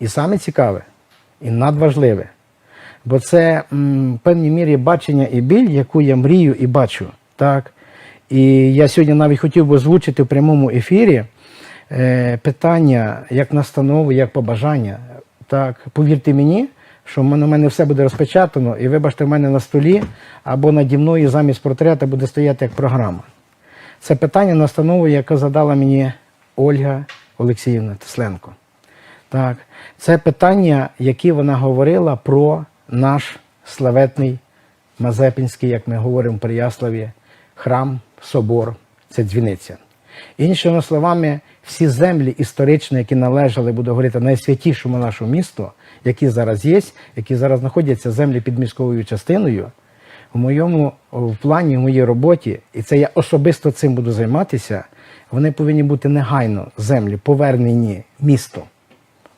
І саме цікаве, і надважливе. Бо це в певній мірі бачення і біль, яку я мрію і бачу. Так? І я сьогодні навіть хотів би озвучити в прямому ефірі е, питання як настанову, як побажання. Так, повірте мені, що у мене все буде розпечатано, і вибачте, в мене на столі або наді мною замість портрета буде стояти як програма. Це питання настанови, яке задала мені Ольга Олексіївна Тесленко. Так, це питання, які вона говорила про наш славетний Мазепінський, як ми говоримо в Переяславі, храм, собор, це дзвіниця. Іншими словами, всі землі історичні, які належали, буду говорити, найсвятішому нашому місту, які зараз є, які зараз знаходяться землі під міськовою частиною, у моєму в плані, в моїй роботі, і це я особисто цим буду займатися, вони повинні бути негайно землі повернені місту,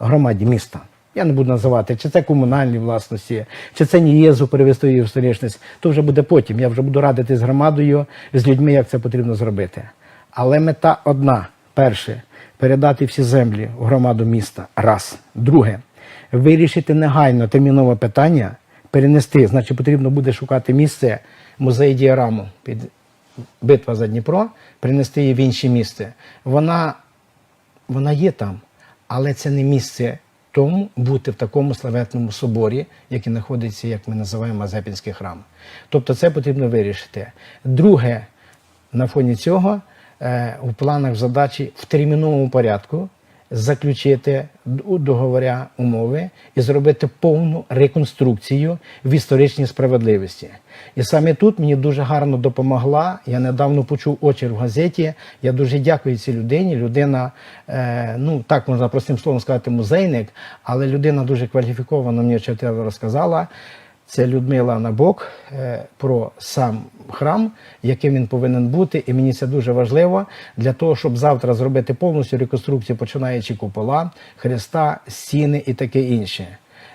громаді міста. Я не буду називати, чи це комунальні власності, чи це нієзу перевести її в сторічність. То вже буде потім. Я вже буду радити з громадою, з людьми, як це потрібно зробити. Але мета одна: перше передати всі землі в громаду міста. Раз. Друге вирішити негайно термінове питання, перенести, значить, потрібно буде шукати місце музей діараму під битва за Дніпро, перенести її в інше місце. Вона вона є там, але це не місце тому бути в такому славетному соборі, який знаходиться, як ми називаємо Мазепінський храм. Тобто це потрібно вирішити. Друге, на фоні цього е, у планах задачі в терміновому порядку заключити договоря умови і зробити повну реконструкцію в історичній справедливості. І саме тут мені дуже гарно допомогла. Я недавно почув очір в газеті. Я дуже дякую цій людині. Людина, е, ну так можна простим словом сказати, музейник, але людина дуже кваліфікована, мені чотири розказала. Це Людмила Набок е, про сам храм, яким він повинен бути, і мені це дуже важливо для того, щоб завтра зробити повністю реконструкцію, починаючи купола, хреста, стіни і таке інше.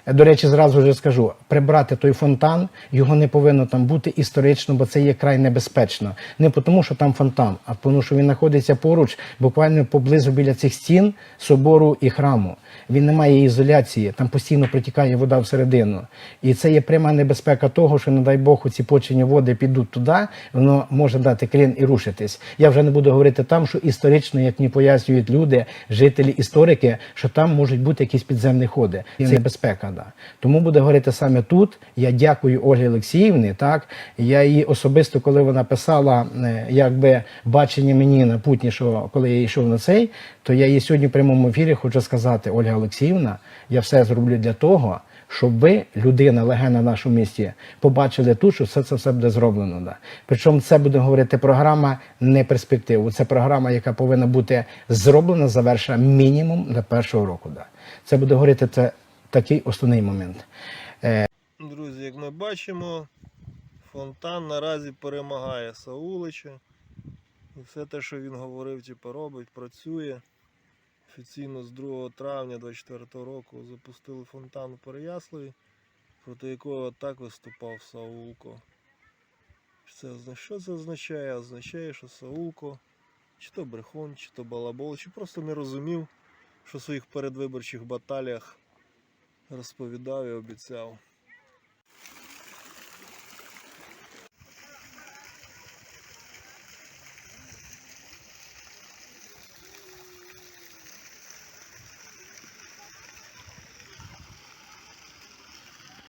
До речі, зразу вже скажу: прибрати той фонтан, його не повинно там бути історично, бо це є край небезпечно. Не тому, що там фонтан, а тому, що він знаходиться поруч, буквально поблизу біля цих стін собору і храму. Він не має ізоляції, там постійно протікає вода всередину. І це є пряма небезпека того, що, не дай Бог, ці почені води підуть туди, воно може дати клін і рушитись. Я вже не буду говорити там, що історично, як мені пояснюють люди, жителі, історики, що там можуть бути якісь підземні ходи. Це небезпека. Да. Тому буду говорити саме тут. Я дякую Ольгі Олексіївні. Так я її особисто, коли вона писала, е, якби бачення мені на путні, що коли я йшов на цей, то я їй сьогодні в прямому ефірі хочу сказати, Ольга Олексіївна, я все зроблю для того. Щоб ви, людина, легенда в нашому місті, побачили тут, що все це все буде зроблено. Да. Причому це буде говорити програма не перспективу. Це програма, яка повинна бути зроблена, завершена мінімум до першого року. Да. Це буде говорити це такий основний момент. Друзі, як ми бачимо, фонтан наразі перемагає Саулича. І все те, що він говорив, типу, робить, працює. Офіційно з 2 травня 2024 року запустили фонтан у Переяславі, проти якого так виступав Саулко. Це, що це означає? Означає, що Саулко чи то брехун, чи то балабол, чи просто не розумів, що в своїх передвиборчих баталіях розповідав і обіцяв.